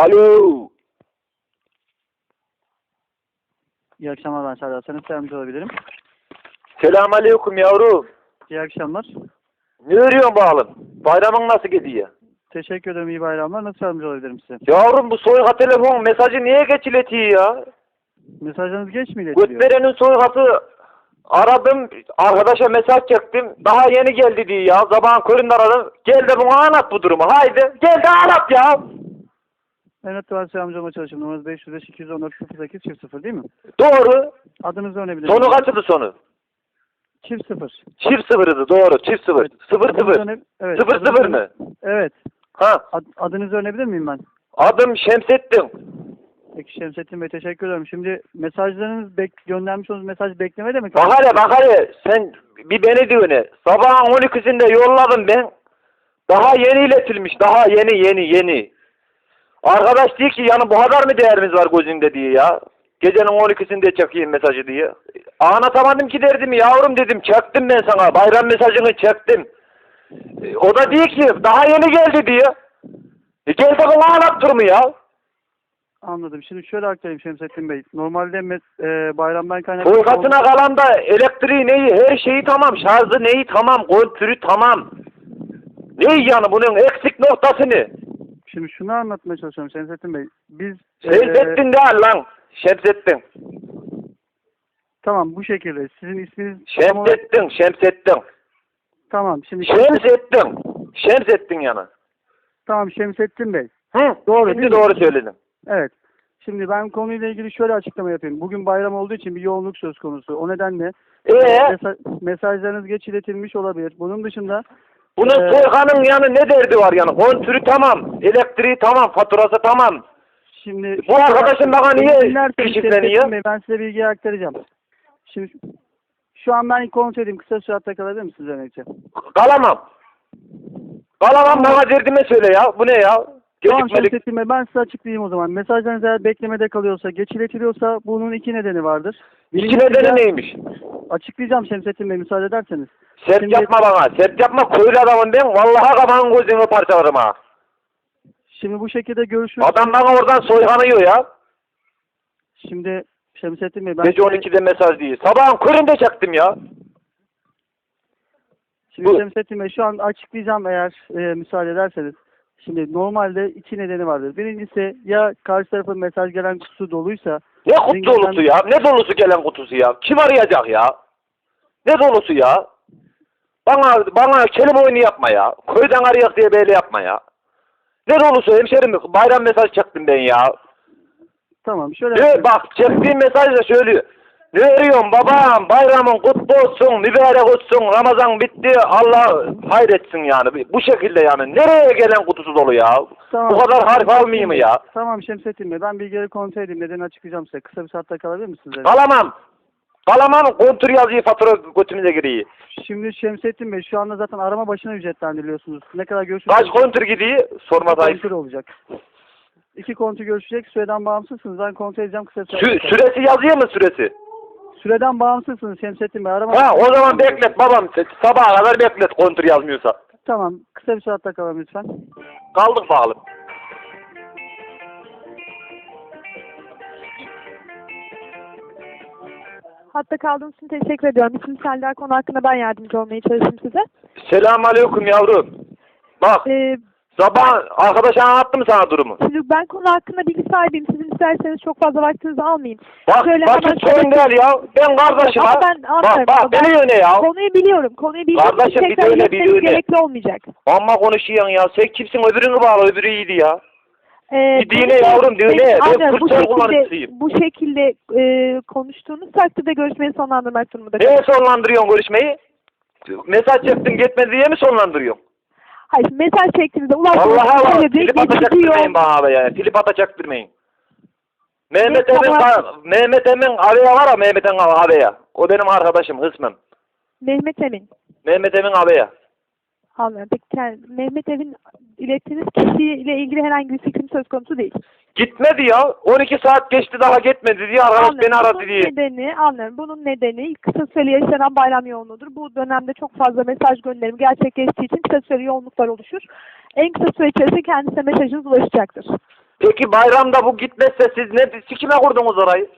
Alo. İyi akşamlar ben Serdar. Sana yardımcı olabilirim. Selam aleyküm yavrum. İyi akşamlar. Ne örüyorsun bağlım? Bayramın nasıl gidiyor? Teşekkür ederim. İyi bayramlar. Nasıl yardımcı olabilirim size? Yavrum bu soyga telefon mesajı niye geç iletiyor ya? Mesajlarınız geç mi iletiliyor? Götverenin soygası aradım arkadaşa mesaj çektim. Daha yeni geldi diye ya. Sabahın köründe aradım. Gel de bana anlat bu durumu. Haydi gel de anlat ya. Evet, varsa yardımcı olmaya çalışıyorum. Numaranız 505 214 08 çift 0 değil mi? Doğru. Adınızı öğrenebilir miyim? Sonu kaçtı sonu? Çift 0. Çift sıfırdı doğru. Çift sıfır. Sıfır Adınızı sıfır. öğrene- Evet. Sıfır adınızı sıfır öğrene- mı? Evet. Ha. Ad- adınızı öğrenebilir miyim ben? Adım Şemsettin. Peki Şemsettin Bey teşekkür ederim. Şimdi mesajlarınız bek göndermiş olduğunuz mesaj bekleme demek. Bak hele bak hele sen bir beni dinle. Sabahın 12'sinde yolladım ben. Daha yeni iletilmiş. Daha yeni yeni yeni. Arkadaş diyor ki yani bu kadar mı değerimiz var gözünde diye ya. Gecenin 12'sinde çekeyim mesajı diye. Anlatamadım ki derdim yavrum dedim. Çektim ben sana. Bayram mesajını çektim. E, O da diyor ki daha yeni geldi diyor. E gel de bana anlat durumu ya. Anladım. Şimdi şöyle aktarayım Şemsettin Bey. Normalde mes- e, bayramdan kaynaklı... Soykasına kalan da elektriği neyi her şeyi tamam. Şarjı neyi tamam. Kontürü tamam. Neyi yani bunun eksik noktası ne? Şimdi şunu anlatmaya çalışıyorum Şemsettin Bey. Biz... Şemsettin değil lan. Şemsettin. Tamam bu şekilde. Sizin isminiz... tam olarak- Şemsettin. Şemsettin. Tamam şimdi... Şemsettin. Şemsettin yani. Tamam Şemsettin Bey. Hı? Doğru, Şimdi doğru söyledin. Evet. Şimdi ben konuyla ilgili şöyle açıklama yapayım. Bugün bayram olduğu için bir yoğunluk söz konusu. O nedenle Ee, mesa- mesajlarınız geç iletilmiş olabilir. Bunun dışında bunun Ee, soykanın yani ne derdi var yani? Kontürü tamam. Elektriği tamam. Faturası tamam. şimdi Bu arkadaşın bana niye Bey, Ben size bilgiyi aktaracağım. Şimdi şu an ben kontrol edeyim. Kısa süre hatta kalabilir misiniz Örnekçe? Kalamam. Kalamam bana derdime söyle ya. Bu ne ya? Tamam Gecikmelik. Şemsettin Bey ben size açıklayayım o zaman. Mesajlarınız eğer beklemede kalıyorsa, geç iletiliyorsa bunun iki nedeni vardır. İki Birincisi nedeni ya- neymiş? Açıklayacağım Şemsettin Bey müsaade ederseniz. Sert Şimdi- yapma bana. Sert yapma. Köylü adamım ben. Vallahi kafanın gözünü parçalarım ha. Şimdi bu şekilde görüşürüz. Adam bana oradan soyganıyor ya. Şimdi Şemsettin Bey ben Gece size- 12'de mesaj değil. Sabahın köründe çektim ya. Şimdi Bu- Şemsettin Bey şu an açıklayacağım eğer e, müsaade ederseniz. Şimdi normalde iki nedeni vardır. Birincisi ya karşı tarafın mesaj gelen kutusu doluysa Ne kutu dolusu ya? Ne dolusu gelen kutusu ya? Kim arayacak ya? Ne dolusu ya? Bana bana kelime oyunu yapma ya. Köyden arayak diye böyle yapma ya. Ne dolusu hemşerim? Bayram mesaj çektim ben ya. tamam şöyle Ne bak çektiğim mesajda söylüyor. Ne arıyorsun babam? Bayramın kutlu olsun, mübarek olsun, Ramazan bitti, Allah hayretsin yani. Bu şekilde yani. Nereye gelen kutusu dolu ya? Tamam. Bu kadar harf almayayım mı ya? Tamam Şemsettin Bey ben bilgileri kontrol edeyim nedeni açıklayacağım size. Kısa bir saatte kalabilir misiniz? Kalamam. Kalamam, kontür yazıyı fatura götümüze giriyor. Şimdi Şemsettin Bey şu anda zaten arama başına ücretlendiriliyorsunuz. Ne kadar görüşürüz? Kaç kontür gidiyor? Sorma dayı. kontür olacak. İki kontür görüşecek. Süreden bağımsızsınız. Ben kontrol edeceğim kısa bir Sü- saatte. süresi yazıyor mu süresi? Süreden bağımsızsınız Şemsettin Bey. Arama Ha o zaman beklet babam. Sabaha kadar beklet kontür yazmıyorsa. Tamam. Kısa bir saatte kalalım lütfen. Kaldık bağlı. Hatta kaldığınız için teşekkür ediyorum. İsmim Selda konu hakkında ben yardımcı olmaya çalışayım size. Selam aleyküm yavrum. Bak Ee, sabah arkadaş anlattım sana durumu. şimdi ben konu hakkında bilgi sahibiyim. Sizin isterseniz çok fazla vaktinizi almayayım. Bak Şöyle bak hemen sorun değil ya. Ben kardeşim Ama ha. ben Bak anlarım. bak Ben- beni yöne ya. Konuyu biliyorum. Konuyu için Kardeşim, bir tekrar de öyle, bir de öyle. gerekli olmayacak. Amma konuşuyorsun ya. Sen kimsin öbürünü bağla öbürü iyiydi ya. Ee, Bir bunu- yavrum, dinle. Ben Aynen, bu fırça şekilde, kullanıcısıyım. bu şekilde e, konuştuğunuz takdirde görüşmeyi sonlandırmak durumunda. Neye sonlandırıyorsun görüşmeyi? Mesaj çektin gitmedi diye mi sonlandırıyorsun? Hayır mesaj çektiğinizde ulaşmanız Allah'a var. Filip atacaktırmayın yol- bana abi yani. Filip atacaktırmayın. Mehmet Yok, Emin. Mehmet Emin Aveya var ya Mehmet Emin Aveya. O benim arkadaşım hısmım. Mehmet Emin. Mehmet Emin Aveya. Anlıyorum. Peki Mehmet Emin ilettiğiniz kişiyle ilgili herhangi bir fikrim söz konusu değil. Gitmedi ya. 12 saat geçti daha gitmedi diye arkadaş beni aradı Bunun diye. nedeni, anlıyorum. Bunun nedeni kısa süreli yaşanan bayram yoğunluğudur. Bu dönemde çok fazla mesaj gönderimi gerçekleştiği için kısa süreli yoğunluklar oluşur. En kısa süre içerisinde kendisine mesajınız ulaşacaktır. Peki bayramda bu gitmezse siz ne sikime kurdunuz orayı?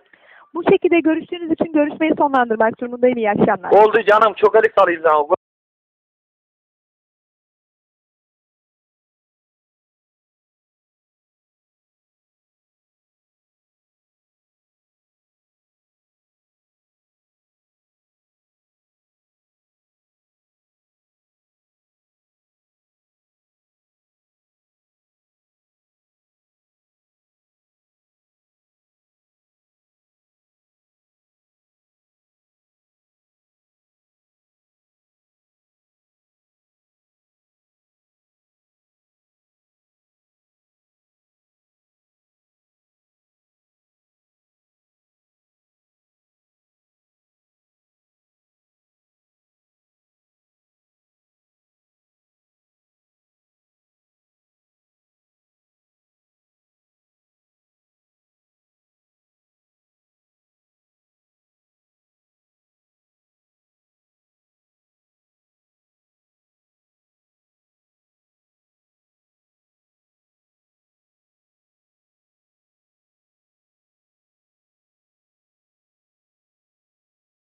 Bu şekilde görüştüğünüz için görüşmeyi sonlandırmak durumundayım. İyi akşamlar. Oldu canım çok elik alayım sana.